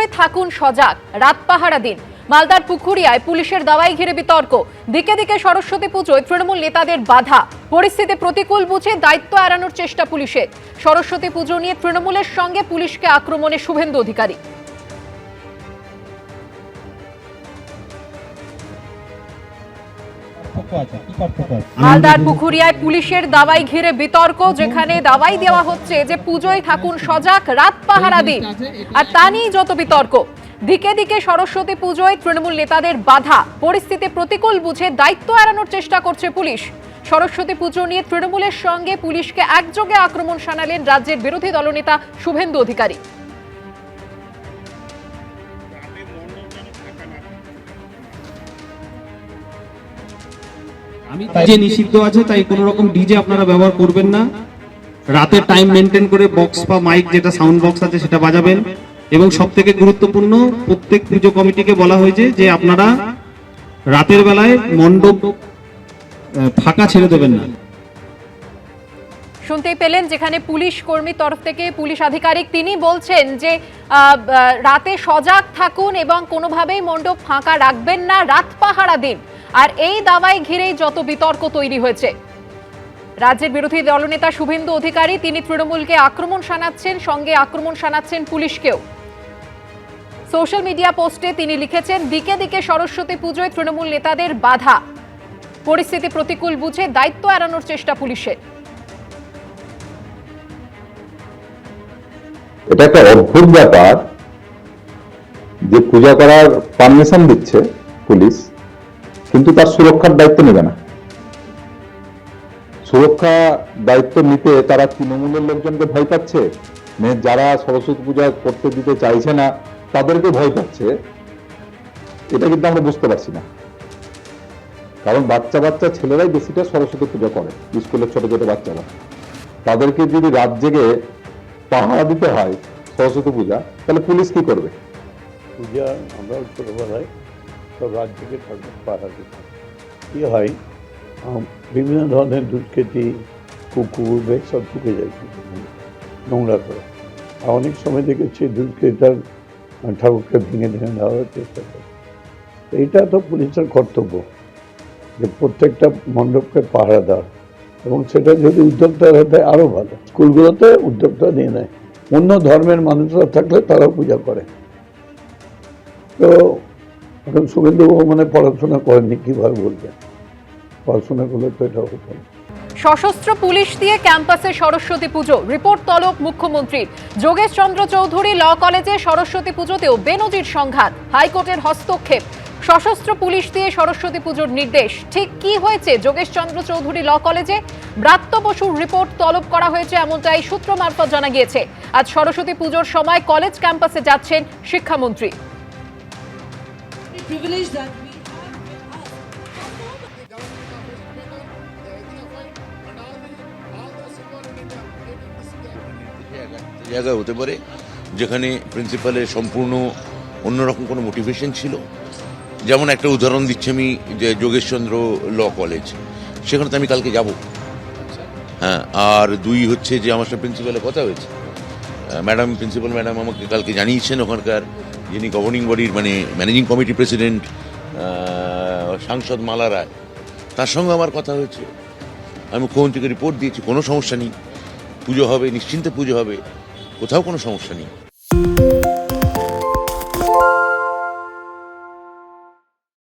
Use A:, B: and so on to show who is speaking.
A: পুজোয় থাকুন সজাগ। রাত পাহারা দিন। মালদার পুকুরিয়ায় পুলিশের দাওয়াই ঘিরে বিতর্ক। দিকে দিকে সরস্বতী পুজোয় তৃণমূল নেতাদের বাধা। পরিস্থিতি প্রতিকূল বুঝে দায়িত্ব এড়ানোর চেষ্টা পুলিশের। সরস্বতী পুজো নিয়ে তৃণমূলের সঙ্গে পুলিশকে আক্রমণে শুভেন্দু অধিকারী। মালদার পুকুরিয়ায় পুলিশের দাওয়াই ঘিরে বিতর্ক যেখানে দাওয়াই দেওয়া হচ্ছে যে পুজোয় থাকুন সজাগ রাত পাহারা দিন। আর তা নিয়েই যত বিতর্ক। দিকে দিকে সরস্বতী পুজোয় তৃণমূল নেতাদের বাধা। পরিস্থিতি প্রতিকূল বুঝে দায়িত্ব এড়ানোর চেষ্টা করছে পুলিশ। সরস্বতী পুজো নিয়ে তৃণমূলের সঙ্গে পুলিশকে একযোগে আক্রমণ শানালেন রাজ্যের বিরোধী দলনেতা শুভেন্দু অধিকারী।
B: আমি যে নিষিদ্ধ আছে তাই কোনো রকম ডিজে আপনারা ব্যবহার করবেন না। রাতের টাইম মেনটেন করে বক্স বা মাইক যেটা সাউন্ড বক্স আছে সেটা বাজাবেন। এবং সব থেকে গুরুত্বপূর্ণ প্রত্যেক পুজো কমিটিকে বলা হয়েছে যে আপনারা রাতের বেলায় মণ্ডপ ফাঁকা ছেড়ে দেবেন না।
A: শুনতেই পেলেন যেখানে পুলিশ কর্মীর তরফ থেকে পুলিশ আধিকারিক তিনি বলছেন যে রাতে সজাগ থাকুন এবং কোনোভাবেই মণ্ডপ ফাঁকা রাখবেন না। রাত পাহারা দিন। আর এই দাওয়াই ঘিরেই যত বিতর্ক তৈরি হয়েছে। রাজ্যের বিরোধী দলনেতা শুভেন্দু অধিকারী, তিনি তৃণমূলকে আক্রমণ শানাচ্ছেন, সঙ্গে আক্রমণ শানাচ্ছেন পুলিশকেও। সোশ্যাল মিডিয়া পোস্টে তিনি লিখেছেন, দিকে দিকে সরস্বতী পুজোয় তৃণমূল নেতাদের বাধা। পরিস্থিতি প্রতিকূল বুঝে দায়িত্ব এড়ানোর চেষ্টা পুলিশের।
C: এটা একটা অদ্ভুত ব্যাপার যে পূজা করার পারমিশন দিচ্ছে পুলিশ। কিন্তু তার সুরক্ষার দায়িত্ব নেবে না। সুরক্ষা দায়িত্ব নিতে তারা তৃণমূলের লোকজনকে ভয় পাচ্ছে? মানে যারা সরস্বতী পূজা করতে দিতে চাইছে না, তাদেরকে ভয় পাচ্ছে? এটা কিন্তু আমরা বুঝতে পারছি না। কারণ বাচ্চা বাচ্চা ছেলেরাই বেশিটা সরস্বতী পূজা করে, স্কুলের ছোট ছোট বাচ্চারা। তাদেরকে যদি রাত জেগে পাহারা দিতে হয় সরস্বতী পূজা, তাহলে পুলিশ কি করবে?
D: পূজা আমরাও ছোটোবেলায় সব ঠাকুর পাড়া দিতাম কী হয় বিভিন্ন ধরনের দুষ্কৃতি, কুকুর বেগ সব ঢুকে যায় নোংরা করে। আর অনেক সময় দেখেছি দুষ্কৃতার ঠাকুরকে ভেঙে ভেঙে দেওয়ার চেষ্টা করে। এটা তো পুলিশের কর্তব্য, যে প্রত্যেকটা মণ্ডপকে পাহারা দেওয়া। এবং সেটা যদি উদ্যোক্তারা দেয় আরও ভালো। স্কুলগুলোতে উদ্যোক্তা নিয়ে নেয়। অন্য ধর্মের মানুষরা থাকলে তারাও পূজা করে। তো এখন শুভেন্দুবাবু মানে পড়াশোনা করেননি কীভাবে বলবেন? পড়াশোনা করলে তো এটা হতো
A: সশস্ত্র পুলিশ দিয়ে ক্যাম্পাসে সরস্বতী পুজো, রিপোর্ট তলব মুখ্যমন্ত্রীর। যোগেশ চন্দ্র চৌধুরী ল কলেজে সরস্বতী পুজোতেও বেনজির সংঘাত, হাইকোর্টের হস্তক্ষেপ। সশস্ত্র পুলিশ দিয়ে সরস্বতী পুজোর নির্দেশ, ঠিক কি হয়েছে যোগেশ চন্দ্র চৌধুরী ল কলেজে? ব্রাত্য বসুর রিপোর্ট তলব করা হয়েছে এমনটাই সূত্র মারফত জানা গিয়েছে। আজ সরস্বতী পুজোর সময় কলেজ ক্যাম্পাসে যাচ্ছেন শিক্ষামন্ত্রী।
E: Privilege that we
F: জায়গা হতে পারে, যেখানে প্রিন্সিপালের সম্পূর্ণ অন্যরকম কোনো মোটিভেশন ছিল। যেমন একটা উদাহরণ দিচ্ছি আমি, যে যোগেশচন্দ্র ল কলেজ সেখানে তো আমি কালকে যাব। হ্যাঁ আর দুই হচ্ছে যে আমার সাথে প্রিন্সিপালের কথা হয়েছে। ম্যাডাম প্রিন্সিপাল ম্যাডাম আমাকে কালকে জানিয়েছেন ওখানকার যিনি গভর্নিং বডির মানে ম্যানেজিং কমিটি প্রেসিডেন্ট সাংসদ মালা রায়, তার সঙ্গে আমার কথা হয়েছে। আমি মুখ্যমন্ত্রীকে রিপোর্ট দিয়েছি, কোনো সমস্যা নেই। পুজো হবে, নিশ্চিন্তে পুজো হবে, কোথাও কোনো সমস্যা নেই।